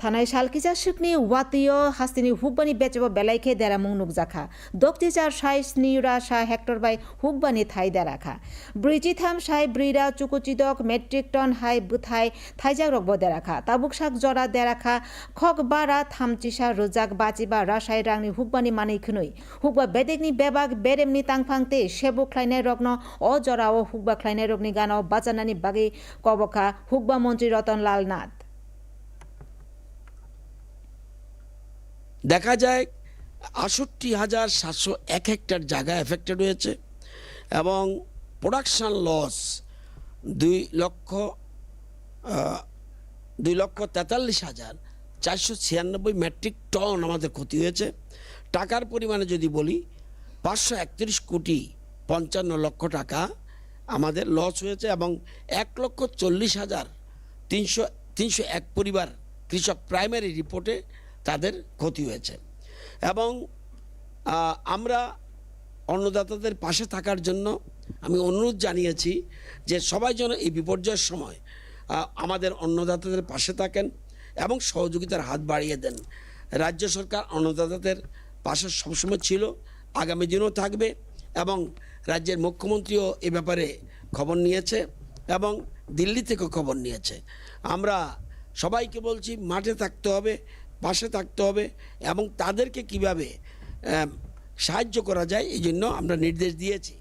থানায় শালকিজা শিকনি ওয়াতীয় হাস্তিনি হুকবানি বেচব, বেলাইখে দেরা মুং নুক জাখা দক্তি চার সাই, স্নিউরা সা হেক্টর বাই হুকবানি থাই, দেরাখা। ব্রিজিথাম, সাই, ব্রিরা চুকুচিদক মেট্রিক টন, হাই, বুথাই থাই থাইজাক রকব, দেরাখা। তাবুক শাক, জরা, দেরাখা, খক, বারা থাম থামচিসা, রোজাক, বাচিবা, রাসাই, রাংনি হুকবানি মানে খুনুই হুকবা বেদেগনি, বেবাগ, বেরেমনি তাংফাংতে সেবু খ্লাইনাই রগ্ন, অ, জরা, ও হুকবা খ্লাইনাই রগ্নি, গান বাজানানি বাগে কবকা হুকবা মন্ত্রী, রতন, লাল, নাথ। দেখা যায় আষট্টি হাজার সাতশো এক হেক্টর জায়গা এফেক্টেড হয়েছে এবং প্রোডাকশান লস দুই লক্ষ দুই লক্ষ তেতাল্লিশ হাজার চারশো ছিয়ানব্বই মেট্রিক টন আমাদের ক্ষতি হয়েছে। টাকার পরিমাণে যদি বলি, পাঁচশো একত্রিশ কোটি পঞ্চান্ন লক্ষ টাকা আমাদের লস হয়েছে এবং এক লক্ষ চল্লিশ হাজার তিনশো তিনশো এক পরিবার কৃষক প্রাইমারি রিপোর্টে তাদের ক্ষতি হয়েছে। এবং আমরা অন্নদাতাদের পাশে থাকার জন্য আমি অনুরোধ জানিয়েছি যে সবাই যেন এই বিপর্যয়ের সময় আমাদের অন্নদাতাদের পাশে থাকেন এবং সহযোগিতার হাত বাড়িয়ে দেন। রাজ্য সরকার অন্নদাতাদের পাশে সবসময় ছিল, আগামী দিনও থাকবে এবং রাজ্যের মুখ্যমন্ত্রীও এ ব্যাপারে খবর নিয়েছে এবং দিল্লি থেকেও খবর নিয়েছে। আমরা সবাইকে বলছি, মাঠে থাকতে হবে পাশে থাকতে হবে এবং তাদেরকে কীভাবে সাহায্য করা যায় এই জন্য আমরা নির্দেশ দিয়েছি।